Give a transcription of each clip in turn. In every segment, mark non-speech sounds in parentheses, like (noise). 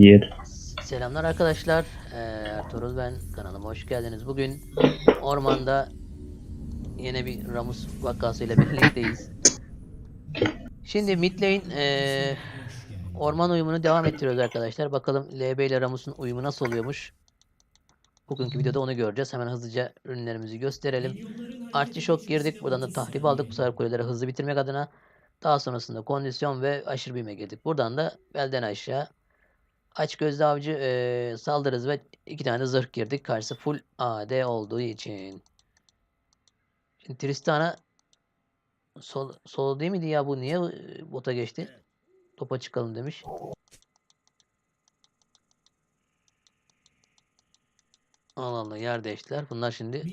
Yer. Selamlar arkadaşlar. Ee, Ertuğrul ben. Kanalıma hoş geldiniz. Bugün ormanda yine bir Ramus vakasıyla birlikteyiz. Şimdi mid lane ee, orman uyumunu devam ettiriyoruz arkadaşlar. Bakalım LB ile Ramus'un uyumu nasıl oluyormuş. Bugünkü videoda onu göreceğiz. Hemen hızlıca ürünlerimizi gösterelim. Artçı şok girdik. Buradan da tahrip aldık. Bu sefer kuleleri hızlı bitirmek adına. Daha sonrasında kondisyon ve aşırı büyüme girdik. Buradan da belden aşağı Aç gözlü avcı eee, saldırırız ve iki tane zırh girdik. Karşısı full AD olduğu için. Şimdi Tristana sol, solo değil miydi ya bu? Niye e, bota geçti? Topa çıkalım demiş. Allah Allah yer değiştiler. Bunlar şimdi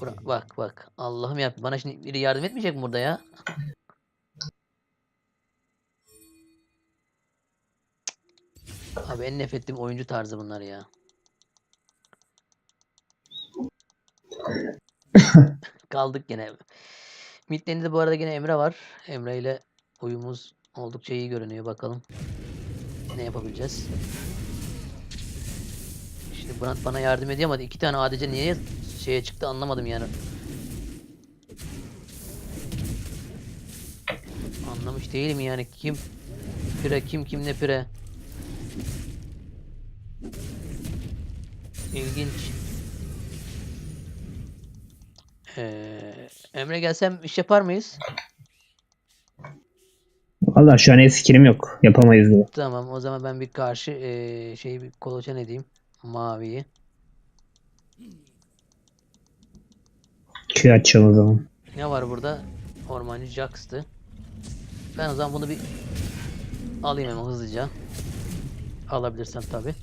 Bura- bak bak. Allah'ım ya bana şimdi biri yardım etmeyecek mi burada ya? (laughs) Abi en nefret ettiğim oyuncu tarzı bunlar ya. (laughs) Kaldık gene. Midlane'de de bu arada yine Emre var. Emre ile uyumuz oldukça iyi görünüyor. Bakalım ne yapabileceğiz. Şimdi Brand bana yardım ediyor ama iki tane ADC niye şeye çıktı anlamadım yani. Anlamış değilim yani kim pire kim kim ne pire. İlginç. Ee, Emre gelsem iş yapar mıyız? Valla şu an el skillim yok. Yapamayız bu. Tamam o zaman ben bir karşı ee, şeyi bir kolaçan edeyim. Maviyi. Q açacağım o zaman. Ne var burada? Ormancı Jax'tı. Ben o zaman bunu bir alayım hemen hızlıca. Alabilirsem tabi.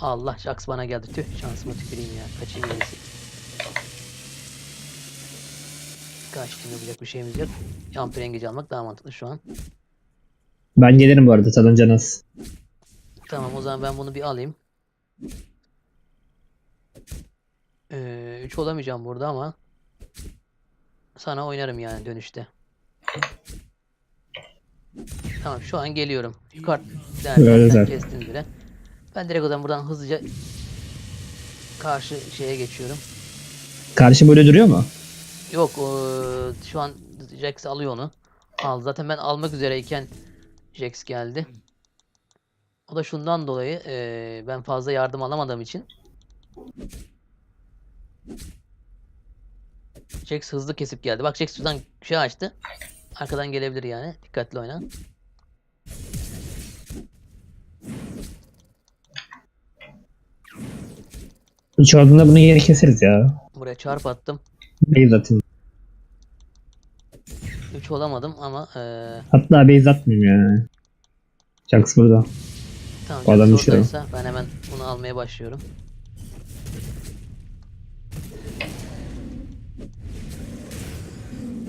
Allah Jax bana geldi. Tüh şansıma tüküreyim ya. Kaçayım gerisi. Kaçtım yapacak bir şeyimiz yok. Yampir engeci almak daha mantıklı şu an. Ben gelirim bu arada tadınca nasıl. Tamam o zaman ben bunu bir alayım. 3 olamayacağım burada ama sana oynarım yani dönüşte. Tamam şu an geliyorum. Öyle derken zaten. kestin bile. Ben direkt o zaman buradan hızlıca karşı şeye geçiyorum. Karşı böyle duruyor mu? Yok eee, şu an Jax alıyor onu. Al zaten ben almak üzereyken Jax geldi. O da şundan dolayı eee, ben fazla yardım alamadığım için Jax hızlı kesip geldi. Bak Jax şuradan şey açtı. Arkadan gelebilir yani. Dikkatli oyna. Olduğunda bunu geri keseriz ya. Buraya çarp attım. Base atayım. 3 olamadım ama eee Hatta base atmayayım ya. Jax burada. tamam Bu adam düşüyor. ben hemen bunu almaya başlıyorum.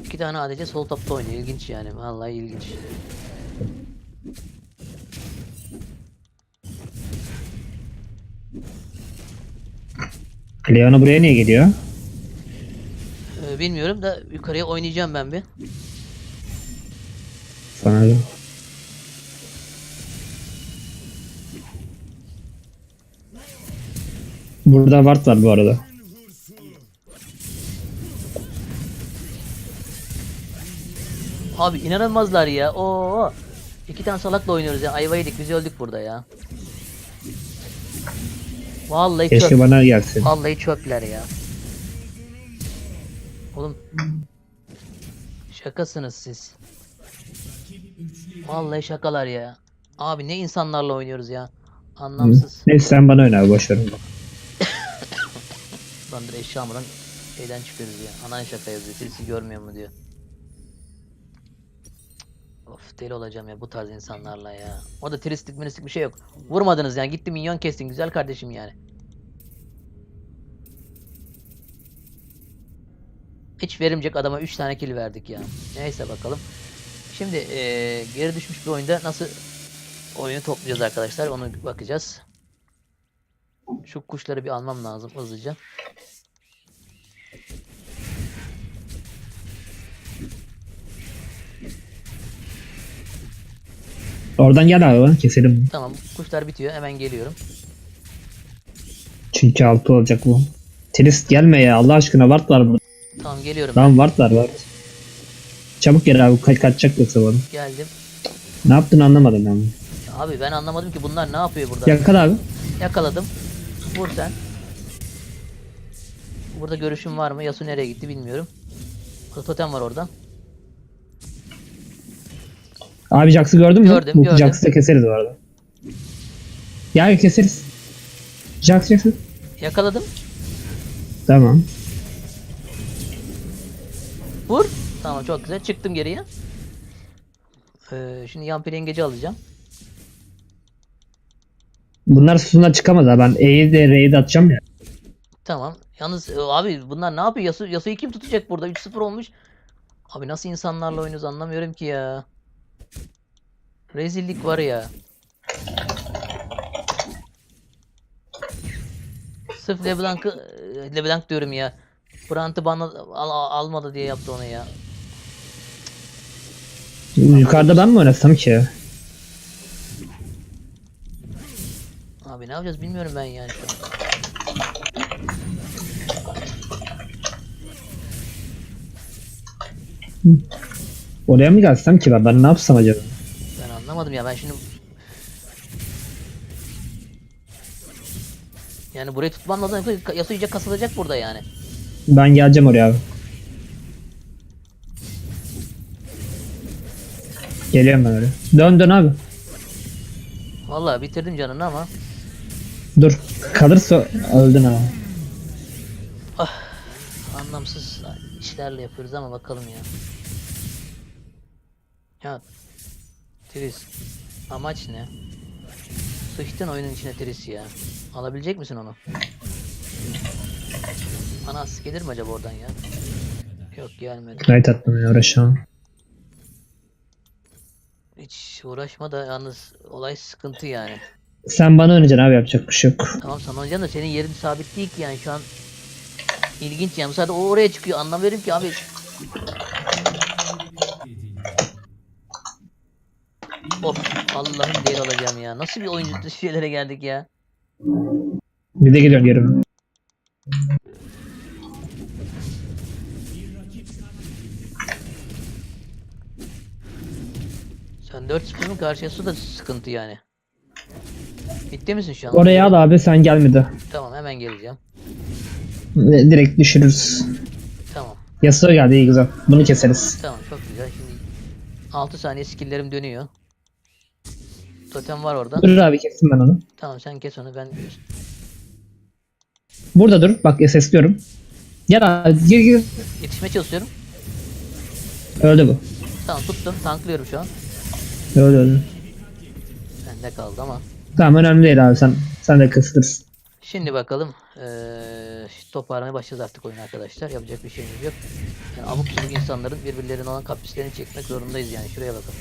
İki tane ADC sol topta oynuyor. İlginç yani. Vallahi ilginç. Leona buraya niye geliyor? Ee, bilmiyorum da yukarıya oynayacağım ben bir. Sana da. Burada ward var bu arada. Abi inanılmazlar ya. Oo. İki tane salakla oynuyoruz ya. Ayva yedik. Biz öldük burada ya. Vallahi Keşke çöp. bana gelsin. Vallahi çöpler ya. Oğlum. Şakasınız siz. Vallahi şakalar ya. Abi ne insanlarla oynuyoruz ya. Anlamsız. Neyse sen bana oyna boş ver. Landır eşya almadan şeyden çıkıyoruz ya. Anan şaka yazıyor. Birisi görmüyor mu diyor. Deli olacağım ya bu tarz insanlarla ya. O da turistik ministik bir şey yok. Vurmadınız yani. Gitti minyon kestin. Güzel kardeşim yani. Hiç verimcek adama 3 tane kill verdik ya. Neyse bakalım. Şimdi eee, geri düşmüş bir oyunda nasıl oyunu toplayacağız arkadaşlar. Onu bakacağız. Şu kuşları bir almam lazım hızlıca. Oradan gel abi keselim. Tamam kuşlar bitiyor hemen geliyorum. Çünkü altı olacak bu. Trist gelme ya Allah aşkına ward var burada. Tamam geliyorum. Tamam ward var ward. Çabuk gel abi kaç kaçacak yoksa bana. Geldim. Ne yaptığını anlamadım ben. Abi ben anlamadım ki bunlar ne yapıyor burada. Yakal abi. Yakaladım. Vur sen. Burada görüşüm var mı? Yasu nereye gitti bilmiyorum. Burada totem var orada. Abi Jax'ı gördün mü? Gördüm, Bu gördüm. Jax'ı da keseriz bu arada. Ya keseriz. Jax Jax'ı. Yakaladım. Tamam. Vur. Tamam çok güzel. Çıktım geriye. Ee, şimdi Yampir yengeci alacağım. Bunlar susuna çıkamaz ha. Ben E'yi de R'yi de atacağım ya. Tamam. Yalnız e, abi bunlar ne yapıyor? Yasu, Yasu'yu kim tutacak burada? 3-0 olmuş. Abi nasıl insanlarla oynuyoruz anlamıyorum ki ya. Rezillik var ya. Sırf LeBlanc'ı LeBlanc diyorum ya. Brandt'ı bana al- al- almadı diye yaptı onu ya. Yukarıda ben mi oynasam ki? Abi ne yapacağız bilmiyorum ben yani şu an. Oraya mı gelsem ki ben? Ben ne yapsam acaba? Ben anlamadım ya ben şimdi Yani burayı tutmam lazım yoksa Yasuo iyice kasılacak burada yani. Ben geleceğim oraya abi. Geliyorum ben öyle. Dön dön abi. Vallahi bitirdim canını ama Dur. Kalırsa öldün abi. anlamsız işlerle yapıyoruz ama bakalım ya. Ya Tris amaç ne? Sıçtın oyunun içine Tris ya. Alabilecek misin onu? Anas gelir mi acaba oradan ya? Yok gelmedi. Knight attım ya uğraşamam. Hiç uğraşma da yalnız olay sıkıntı yani. Sen bana oynayacaksın abi yapacak bir şey yok. Tamam sana oynayacaksın da senin yerin sabit değil ki yani şu an ilginç yani. Bu sefer o oraya çıkıyor anlamıyorum ki abi. Of Allah'ım değil alacağım ya. Nasıl bir oyuncu şeylere geldik ya. Bir de geliyorum geri. Sen 4-0 mı karşıya su da sıkıntı yani. Bitti misin şu an? Oraya al abi sen gelmedi. Tamam hemen geleceğim. Direkt düşürürüz. Tamam. Yasuo geldi iyi güzel. Bunu keseriz. Tamam çok güzel. Şimdi 6 saniye skill'lerim dönüyor. Totem var orada. Dur abi kestim ben onu. Tamam sen kes onu ben Burada dur. Bak SS'liyorum. Gel abi gir gir. yetişmeye çalışıyorum. Öldü bu. Tamam tuttum tanklıyorum şu an. Öldü öldü. Bende kaldı ama. Tamam önemli değil abi sen sen de kısıtırsın. Şimdi bakalım. Eee toparlamaya başlayacağız artık oyun arkadaşlar. Yapacak bir şeyimiz yok. Yani subuk insanların birbirlerine olan kaprislerini çekmek zorundayız yani. Şuraya bakın.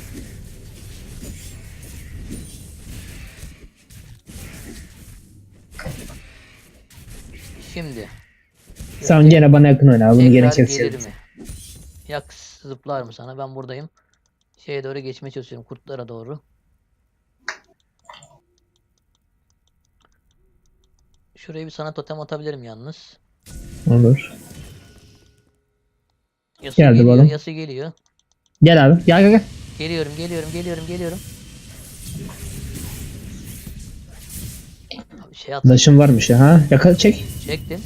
Şimdi. Sen gene bana yakın oyna bunu gene mi? Yak zıplar mı sana? Ben buradayım. Şeye doğru geçmeye çalışıyorum. Kurtlara doğru. Şuraya bir sana totem atabilirim yalnız. Olur. Yasu Geldi geliyor, balon. Yasu geliyor. Gel abi gel gel gel. Geliyorum, geliyorum, geliyorum, geliyorum. Şey at, Daşın varmış ya ha. Yakala çek. çektim.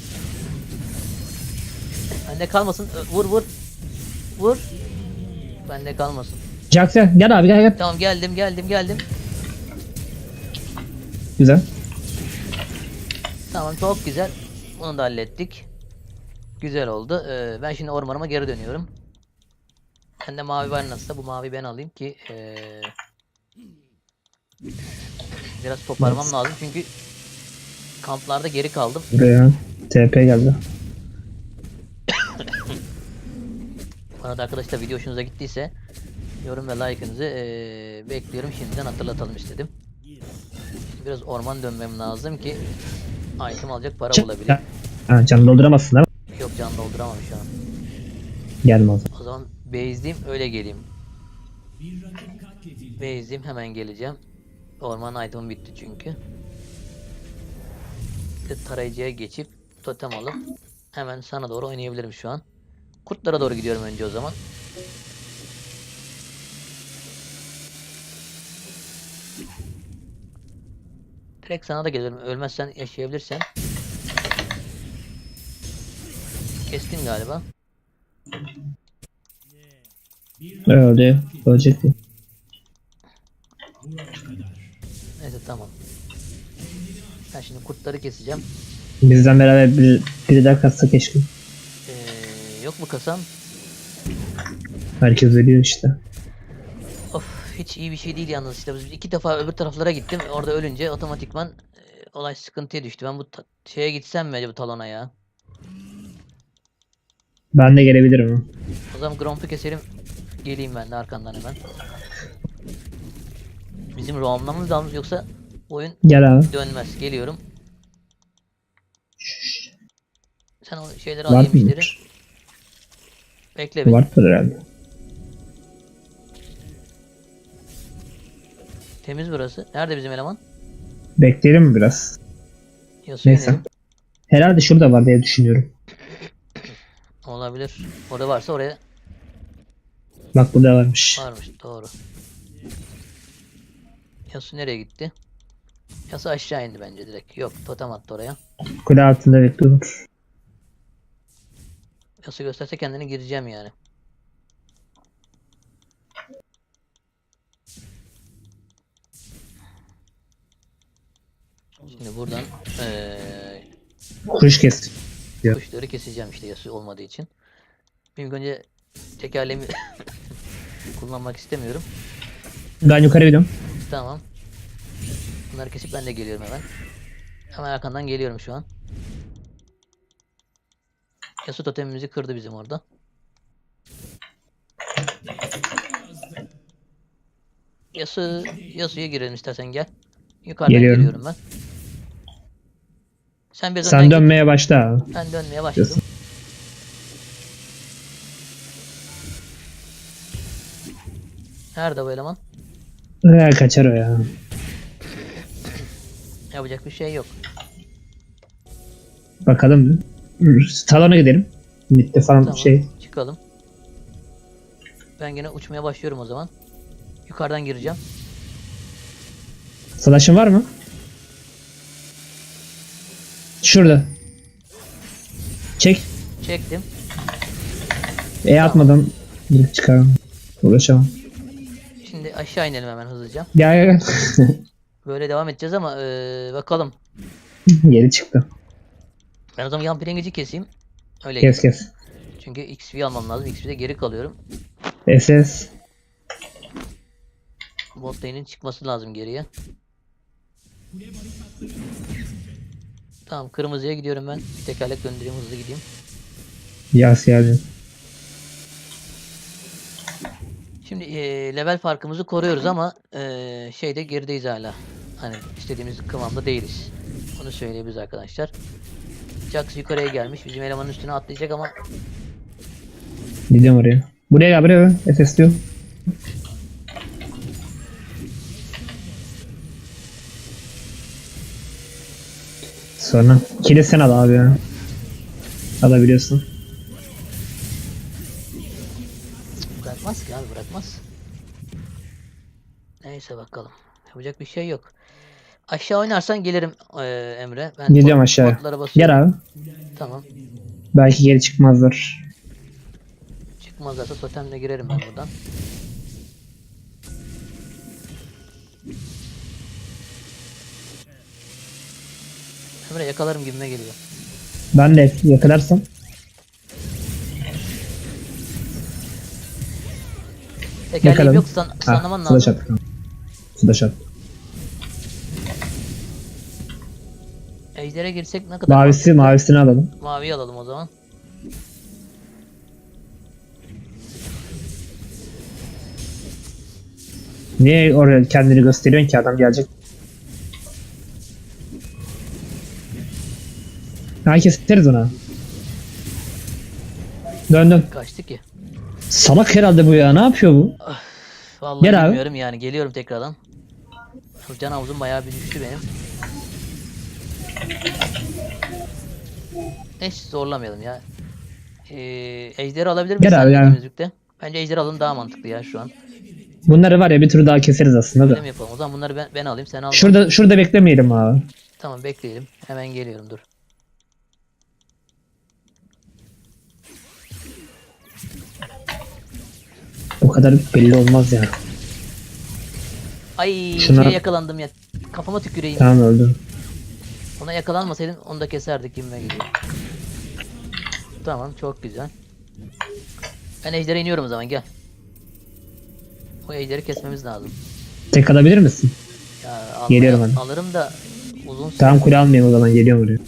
Bende kalmasın. Vur, vur. Vur. Bende kalmasın. Jax gel. Gel abi gel gel. Tamam geldim, geldim, geldim. Güzel. Tamam çok güzel. Bunu da hallettik. Güzel oldu. Ee, ben şimdi ormanıma geri dönüyorum. Bende mavi var nasılsa bu mavi ben alayım ki ee, biraz toparlamam lazım çünkü kamplarda geri kaldım. Buraya. TP geldi. Bu arada arkadaşlar video hoşunuza gittiyse yorum ve like'ınızı ee, bekliyorum. Şimdiden hatırlatalım istedim. Şimdi biraz orman dönmem lazım ki item alacak para bulabileyim. Ha, canı dolduramazsın mi? Yok can dolduramam şu an. Gelme o zaman. O zaman base'liyim öyle geleyim. Base'im hemen geleceğim. Orman item'ım bitti çünkü. De tarayıcıya geçip totem alıp hemen sana doğru oynayabilirim şu an. Kurtlara doğru gidiyorum önce o zaman. Direkt sana da gelirim. Ölmezsen yaşayabilirsen. Kestin galiba. Öldü. Ölecek bu. Neyse tamam. Ben şimdi kurtları keseceğim. Bizden beraber bir, biri daha katsa keşke. Ee, yok mu kasam? Herkes ölüyor işte. Of hiç iyi bir şey değil yalnız işte biz iki defa öbür taraflara gittim orada ölünce otomatikman e, olay sıkıntıya düştü. Ben bu şeye gitsem mi acaba talona ya? Ben de gelebilirim. O zaman Gromp'u keselim. Geleyim ben de arkandan hemen. Bizim roamlamamız lazım yoksa oyun Gel abi. dönmez. Geliyorum. Sen o şeyleri Var alayım mı? işleri. Bekle beni. Vardır herhalde. Temiz burası. Nerede bizim eleman? Bekleyelim mi biraz? Yasuo'ya Neyse. inelim. Herhalde şurada var diye düşünüyorum. Olabilir. Orada varsa oraya Bak burada varmış. Varmış doğru. Yasu nereye gitti? Yasu aşağı indi bence direkt. Yok totem attı oraya. Kule altında bekliyordur. Yasu gösterse kendini gireceğim yani. Şimdi buradan eee Kuş kes. Kuşları keseceğim işte Yasu olmadığı için. Bir önce tekerleğimi (laughs) kullanmak istemiyorum. Ben yukarı gidiyorum. Tamam. Bunları kesip ben de geliyorum hemen. Hemen arkandan geliyorum şu an. Yasu totemimizi kırdı bizim orada. Yasu, Yasu'ya girelim istersen gel. Yukarıdan Geliyorum. geliyorum ben. Sen biraz Sen önden git, dönmeye başla abi. Ben dönmeye başladım. Yasu. Nerede bu eleman? Ee, kaçar o ya. Yapacak bir şey yok. Bakalım. Salona gidelim. Mitte falan Tamam. şey. Çıkalım. Ben gene uçmaya başlıyorum o zaman. Yukarıdan gireceğim. Flash'ın var mı? Şurada. Çek. Çektim. E atmadan bir çıkarım. Ulaşamam. Şimdi aşağı inelim hemen hızlıca. Gel gel (laughs) Böyle devam edeceğiz ama eee, bakalım. (laughs) Geri çıktı. Ben o zaman yan pirengici keseyim. Öyle Kes kes. Çünkü XP almam lazım. XP'de geri kalıyorum. SS. Bot lane'in çıkması lazım geriye. Tamam kırmızıya gidiyorum ben. Bir tekerlek döndüreyim hızlı gideyim. Yas geldi. Şimdi eee, level farkımızı koruyoruz ama eee, şeyde gerideyiz hala. Hani istediğimiz kıvamda değiliz. Onu söyleyebiliriz arkadaşlar. Jax yukarıya gelmiş. Bizim elemanın üstüne atlayacak ama Gidiyorum oraya. Buraya gel buraya. SS diyor. Sonra kilit sen al abi ya. Alabiliyorsun. Neyse bakalım. Yapacak bir şey yok. Aşağı oynarsan gelirim eee, Emre. Ben botlara basıyorum. Gel abi. Tamam. Belki geri çıkmazlar. Çıkmazlarsa totemle girerim ben buradan. Emre yakalarım gibime geliyor. Ben de yakalarsam. Tekerleğim yok san, sanlaman lazım. Flash attı. Ejder'e girsek ne kadar Mavisi mavisini alalım. Maviyi alalım o zaman. Niye oraya kendini gösteriyorsun ki adam gelecek? Ha keseriz ona. Dön dön. Kaçtı ki. Salak herhalde bu ya. Ne yapıyor bu? Vallahi Gel abi. bilmiyorum yani. Geliyorum tekrardan. Can havuzum bayağı bir düştü benim. Hiç zorlamayalım ya. Ee, ejderi alabilir miyiz? Gel abi sen ya. dediğimiz yükte? Bence ejder alın daha mantıklı ya şu an. Bunları var ya bir tur daha keseriz aslında Öyle da. mi yapalım? O zaman bunları ben, ben alayım sen al. Şurada şurada beklemeyelim abi. Tamam bekleyelim. Hemen geliyorum dur. O kadar belli olmaz ya. Ay Şunlara- şeye yakalandım ya. Kafama tüküreyim. Tamam öldü. Ona yakalanmasaydım onu da keserdik kimime gidiyor. Tamam çok güzel. Ben ejdere iniyorum o zaman gel. O ejderi kesmemiz lazım. Tek alabilir misin? Ya almaya- Geliyorum hadi. Alırım da uzun süre. Tamam kule almayayım o zaman geliyorum buraya.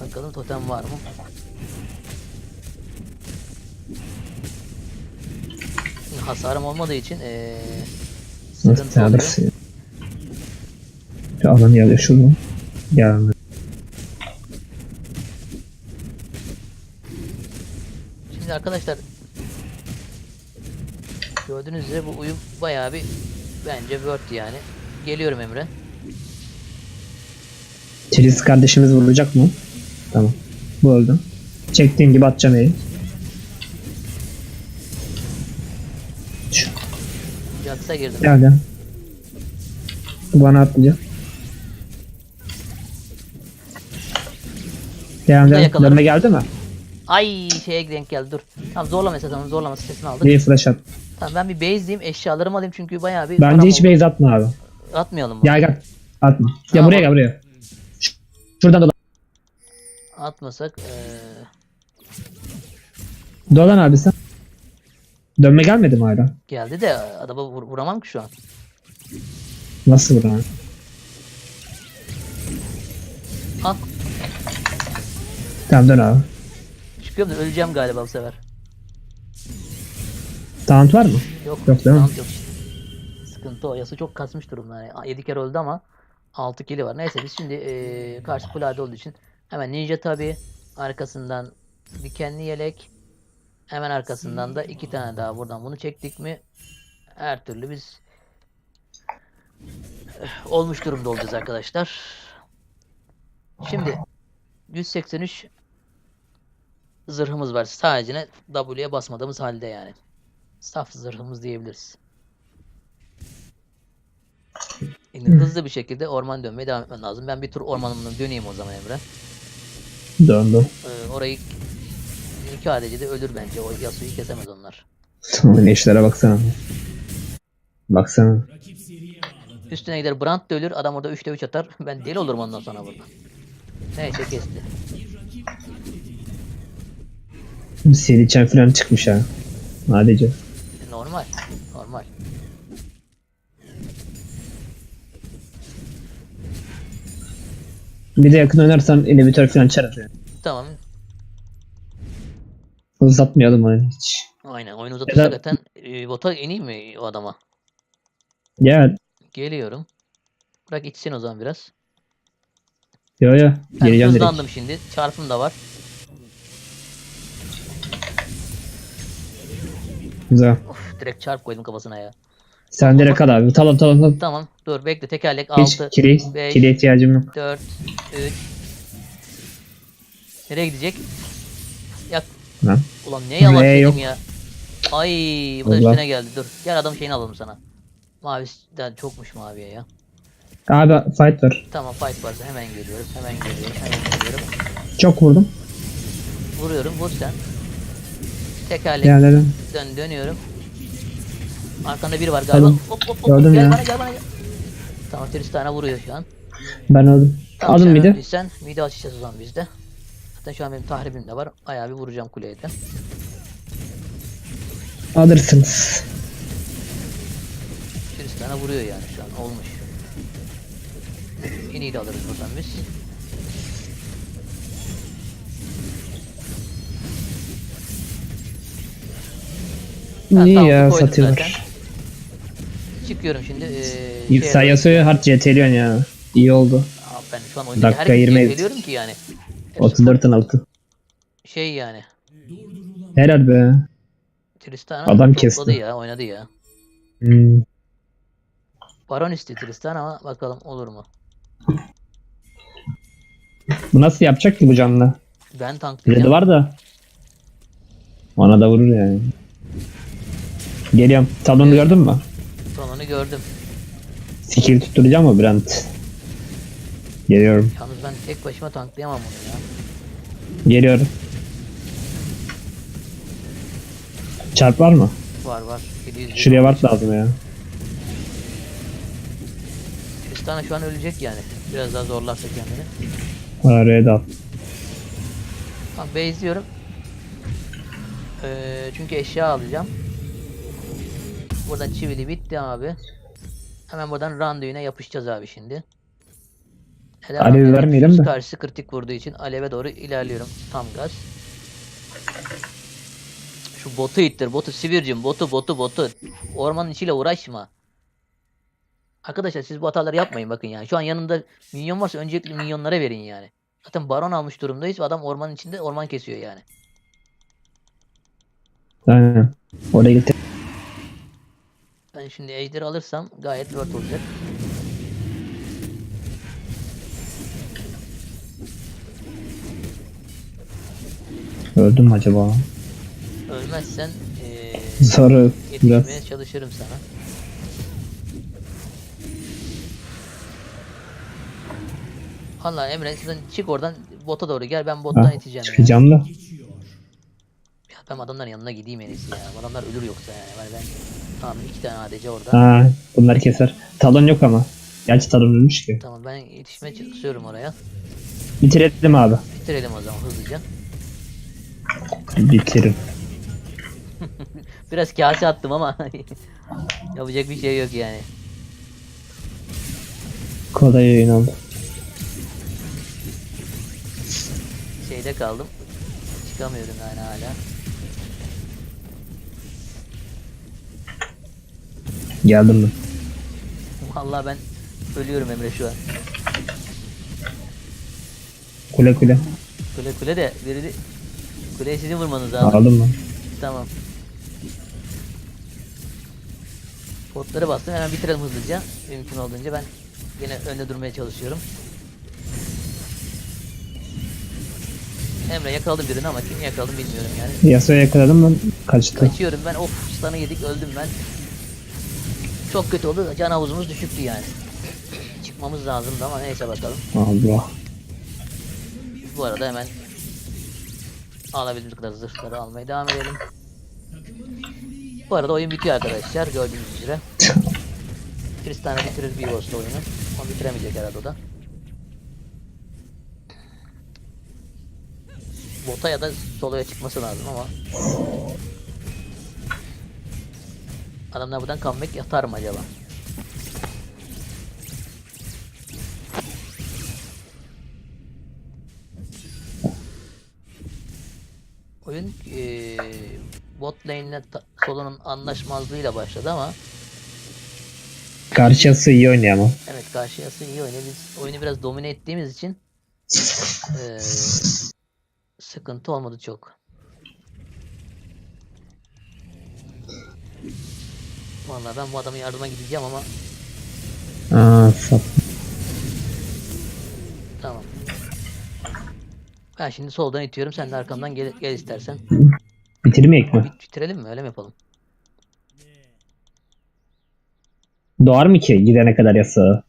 Bakalım totem var mı? Hasarım olmadığı için ee, Nasıl sıkıntı oluyor. Şu alanı yazıyor şuradan. Gelme. Şimdi arkadaşlar gördüğünüz üzere bu uyum bayağı bir bence worth yani. Geliyorum Emre. Çeliz kardeşimiz vuracak mı? Tamam. Bu öldü. Çektiğin gibi atacağım eği. Şu- Jax'a girdim. Geldi. Bu bana atlayacak. Devam. yakalarım. Dönme geldi mi? Ay şeye denk geldi dur. Tamam zorlama esas zorlama sesini aldık. Bir flash at. Tamam ben bir base'liyim eşyalarımı alayım çünkü bayağı bir Bence param hiç oldu. base atma abi. Atmayalım mı? Gel gel. Atma. Ya Tamam. buraya gel buraya. Ş- Şuradan dolan. Atmasak eee Dolan abi sen. Dönme gelmedi mi hala? geldi de adama vur- vuramam ki şu an. Nasıl buran? Al. Tamam dön abi. Çıkıyorum da öleceğim galiba bu sefer. Taunt var mı? Yok. Yok, değil mi? tamam, yok. Sıkıntı o. Yası çok kasmış durumda. Yani 7 kere öldü ama 6 kili var. Neyse biz şimdi eee karşı kulade olduğu için hemen ninja tabi arkasından dikenli yelek hemen arkasından da iki tane daha buradan bunu çektik mi her türlü biz eh, olmuş durumda olacağız arkadaşlar. Şimdi 183 zırhımız var. Sadece ne W'ye basmadığımız halde yani. Saf zırhımız diyebiliriz. Şimdi hızlı bir şekilde orman dönmeye devam etmem lazım. Ben bir tur ormanımdan döneyim o zaman Emre. Döndü. Ee, orayı iki ADC'de ölür bence. O Yasuo'yu kesemez onlar. Tamam işlere baksana. Baksana. Üstüne gider Brand da ölür. Adam orada 3'te 3 atar. (laughs) Ben deli olurum ondan sonra burada. Neyse kesti. Seliçen falan çıkmış ha. Sadece. Normal. Normal. Bir de yakın oynarsan inhibitor falan yani. Tamam. Uzatmayalım onu hiç. Aynen. Oyunu uzatırsa da- zaten e, bota ineyim mi o adama? Ya Geliyorum. Bırak içsin o zaman biraz. yo yo. Ben Geleceğim direkt. hızlandım şimdi. Çarpım da var. Güzel. Of, direkt çarp koydum kafasına ya. Sen direkt kal abi. Tamam tamam tamam. Tamam. Dur bekle. Tekerlek Hiç 6, kili, beş, kili ihtiyacım yok. 4, 3. Nereye gidecek? Lan. ulan ne yavaş Buraya dedim ya. Ay bu da üstüne geldi. Dur. Gel adam şeyini alalım sana. Mavisinden çokmuş maviye ya. Abi fight var. Tamam fight varsa hemen geliyorum. Hemen geliyorum. Hemen geliyorum. Çok vurdum. Vuruyorum. Vur sen. Tekerlek Geldim. dön dönüyorum. Arkanda biri var galiba. Aldım. Hop hop hop. Gördüm gel ya. bana gel bana gel. Tamam 30 tane vuruyor şu an. Ben aldım. Tamam, Aldım sen de. öldüysen açacağız o zaman bizde. Zaten şu an benim tahribim de var. Ayağı bir vuracağım kuleye de. Alırsınız. 200 tane vuruyor yani şu an olmuş. En iyi de alırız buradan biz. Niye tamam, ya koydum satıyorlar. zaten. Çıkıyorum şimdi. Ee, şeye Yasuo'yu hard CT'liyorsun ya. İyi oldu. Aa, ben şu an oyundaki Dakika her 20 20 biliyorum ki yani. Hepsi 34'ten 6. Şey yani. Helal be. Tristana Adam kesti. ya oynadı ya. Hmm. Baron istiyor Tristan ama bakalım olur mu? Bu nasıl yapacak ki bu canlı? Ben Red'i tanklayacağım. var da. Ona da vurur yani. Geliyorum. Talon'u gördün mü? Sonunu gördüm. Skill tutturacağım mı Brent? Geliyorum. Yalnız ben tek başıma tanklayamam bunu ya. Geliyorum. Çarp var mı? Var var. 700 Şuraya ward lazım ya. Tristana şu an ölecek yani. Biraz daha zorlarsa kendini. Araya da al. Tamam base'liyorum. Ee, çünkü eşya alacağım. Buradan çivili bitti abi. Hemen buradan randuine yapışacağız abi şimdi. Hele Alevi randuine vermeyelim de. Karşısı kritik vurduğu için aleve doğru ilerliyorum. Tam gaz. Şu botu ittir. Botu Sibircim. Botu botu botu. Ormanın içiyle uğraşma. Arkadaşlar siz bu hataları yapmayın bakın yani. Şu an yanında minyon varsa öncelikle minyonlara verin yani. Zaten baron almış durumdayız adam ormanın içinde orman kesiyor yani. Aynen. Oraya getir. Ben şimdi ejderi alırsam gayet word olacak. Öldüm mü acaba? Ölmezsen Sarı yetişmeye biraz. çalışırım sana. Valla Emre sen çık oradan bota doğru gel ben bottan Ha, iteceğim ya. çıkacağım da. ya. Ben adamların yanına gideyim en iyisi ya. Adamlar ölür yoksa yani. Ben, ben tamam iki tane ADC orada. Ha, bunları keser. Talon yok ama. Gerçi talon ölmüş ki. Tamam ben yetişmeye çalışıyorum oraya. Bitirelim abi. Bitirelim o zaman hızlıca. Bitirin. (laughs) Biraz kase attım ama (laughs) yapacak bir şey yok yani. Kolay yayın oldu. Şeyde kaldım. Çıkamıyorum yani hala. Geldim ben. (laughs) Vallahi ben ölüyorum Emre şu an. Kule kule. Kule kule de biri kuleye sizin vurmanız lazım. Aldım ben. Tamam. Potları bastım hemen bitirelim hızlıca. Mümkün olduğunca ben yine önde durmaya çalışıyorum. Emre yakaladım birini ama kimi yakaladım bilmiyorum yani. Yasuo'ya yakaladım ben. Kaçtı. Kaçıyorum ben of stun'ı yedik öldüm ben. Çok kötü oldu can havuzumuz düşüktü yani. Çıkmamız lazımdı ama neyse bakalım. Allah. Bu arada hemen alabildiğimiz kadar zırhları almaya devam edelim. Bu arada oyun bitiyor arkadaşlar gördüğünüz üzere. (laughs) Tristana bitirir bir Ghost'la oyunu. Ama bitiremeyecek herhalde o da. Bota ya da soloya çıkması lazım ama Adamlar buradan comeback yatar mı acaba? Oyun eee bot lane'le solonun anlaşmazlığıyla başladı ama Karşı Yasuo iyi oynuyor ama. evet karşı Yasuo iyi oynuyor. Biz oyunu biraz domine ettiğimiz için eee, sıkıntı olmadı çok. Vallahi ben bu adamın yardıma gideceğim ama Aa, sap. Ben şimdi soldan itiyorum. Sen de arkamdan gel, gel istersen. Bitirmeyek mi? Bit- bitirelim mi? Öyle mi yapalım? Doğar mı ki gidene kadar Yasuo?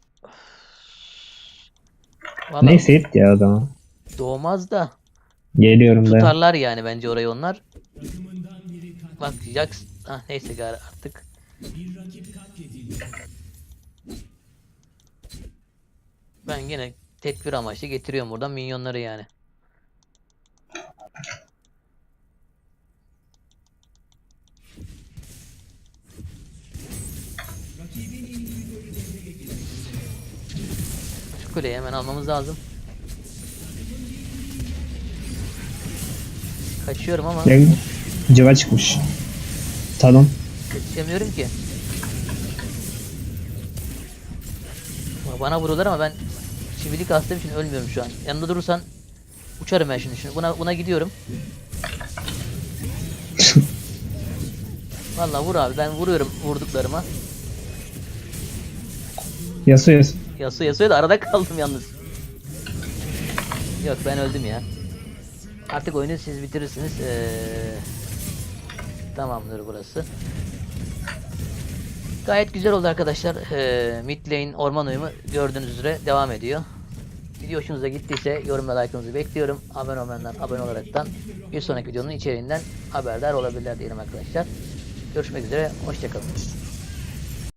Vallahi Neyse it ya o zaman. doğmaz da Geliyorum da. tutarlar yani bence orayı onlar. Bak Jax ah neyse gari artık. Ben yine tedbir amaçlı getiriyorum buradan minyonları yani. Şu kuleyi hemen almamız lazım. Kaçıyorum ama Ne? Cıva çıkmış. Talon. yetişemiyorum ki. Bana vuruyorlar ama ben çivilik astığım için ölmüyorum şu an. Yanında durursan uçarım ben şimdi. şimdi. Buna buna gidiyorum. (laughs) Vallahi vur abi ben vuruyorum vurduklarıma. Yasuo Yasuo. Yasuo Yasuo da arada kaldım yalnız. Yok ben öldüm ya. Artık oyunu siz bitirirsiniz. Ee, tamamdır burası. Gayet güzel oldu arkadaşlar. Ee, mid lane orman uyumu gördüğünüz üzere devam ediyor. Video hoşunuza gittiyse yorum ve like'ınızı bekliyorum. Abone olmayanlar abone olaraktan bir sonraki videonun içeriğinden haberdar olabilirler diyelim arkadaşlar. Görüşmek üzere. Hoşçakalın.